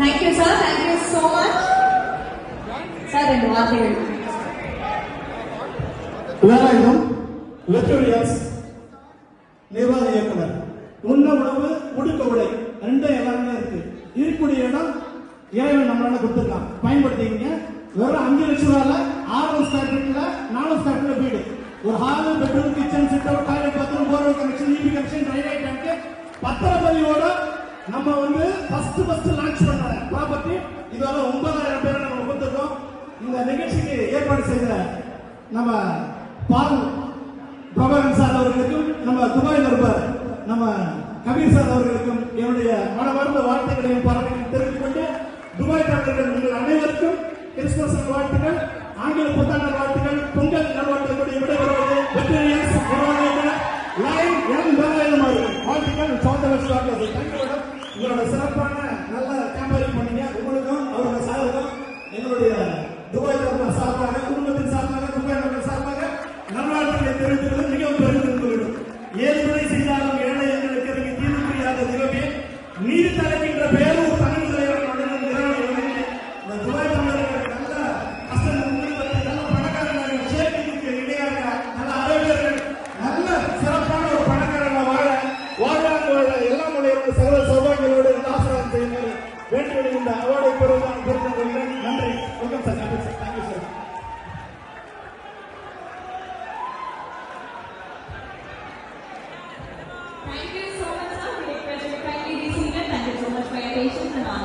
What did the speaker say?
Thank you sir thank you so much sir ரெண்டு வார்த்தைகள் வேலாயுதம் லெக்சரியாஸ் நிர்வாக இயக்குனர் உண்ண உணவு உடுக்க உடை ரெண்டும் எல்லாமே இருக்கு இருக்கக்கூடிய இடம் இறைவன் நம்மளால கொடுத்துருக்கலாம் பயன்படுத்திக்கிங்க. வெறும் அஞ்சு லட்சம் ரூபாயில ஆறு ஸ்கொயர் ஃபீட்ல நாலு ஸ்கொயர் வீடு ஒரு hall bedroom kitchen sit out toilet bathroom borewell connection EB connection drainage tank பத்திரப்பதிவோட நம்ம வந்து ஃபர்ஸ்ட் ஃபர்ஸ்ட் லான்ச் பண்ண ப்ராப்பர்ட்டி இதோட ஒன்பதாயிரம் பேரை நம்ம கொடுத்துருக்கோம். இந்த நிகழ்ச்சிக்கு ஏற்பாடு செய்த நம்ம பால் பிரபாகரன் சார் அவர்களுக்கும் நம்ம துபாயில் இருப்பார் நம்ம கபீர் சார் அவர்களுக்கும் என்னுடைய மனமார்ந்த வார்த்தைகளையும் பாராட்டுகளையும் தெரிவித்துக் கொண்டு துபாய் தமிழர்கள் உங்கள் அனைவருக்கும் கிறிஸ்துமஸ் வாழ்த்துக்கள் ஆங்கில புத்தாண்டு வாழ்த்துக்கள் பொங்கல் நல்வாழ்த்துக்களுடைய விடைபெறுவது வெற்றியஸ் லைன் உங்களோட சிறப்பான patience and.